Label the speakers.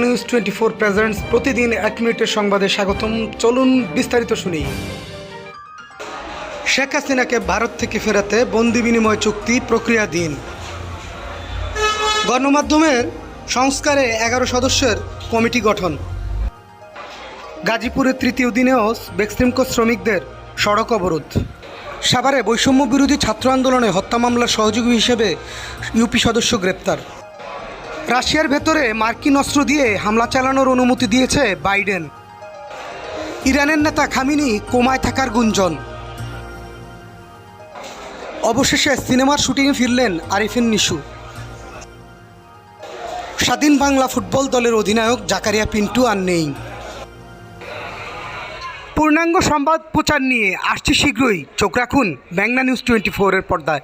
Speaker 1: News twenty four presents প্রতিদিন এক মিনিটের সংবাদে স্বাগতম। চলুন বিস্তারিত শুনি। শেখ হাসিনাকে ভারত থেকে ফেরাতে বন্দি বিনিময় চুক্তি প্রক্রিয়াধীন। গণমাধ্যমের সংস্কারে এগারো সদস্যের কমিটি গঠন। গাজীপুরের তৃতীয় দিনেও বেক্সিমকো শ্রমিকদের সড়ক অবরোধ। সাভারে বৈষম্য বিরোধী ছাত্র আন্দোলনে হত্যা মামলার সহযোগী হিসেবে ইউপি সদস্য গ্রেপ্তার। রাশিয়ার ভেতরে মার্কিন অস্ত্র দিয়ে হামলা চালানোর অনুমতি দিয়েছে বাইডেন। ইরানের নেতা খামিনি কোমায় থাকার গুঞ্জন। অবশেষে সিনেমার শুটিংয়ে ফিরলেন আরিফিন নিশু। স্বাধীন বাংলা ফুটবল দলের অধিনায়ক জাকারিয়া পিন্টু আর নেই। পূর্ণাঙ্গ সংবাদ প্রচার নিয়ে আসছি শীঘ্রই। চোখ রাখুন ব্যাংলা নিউজ টোয়েন্টি ফোরের পর্দায়।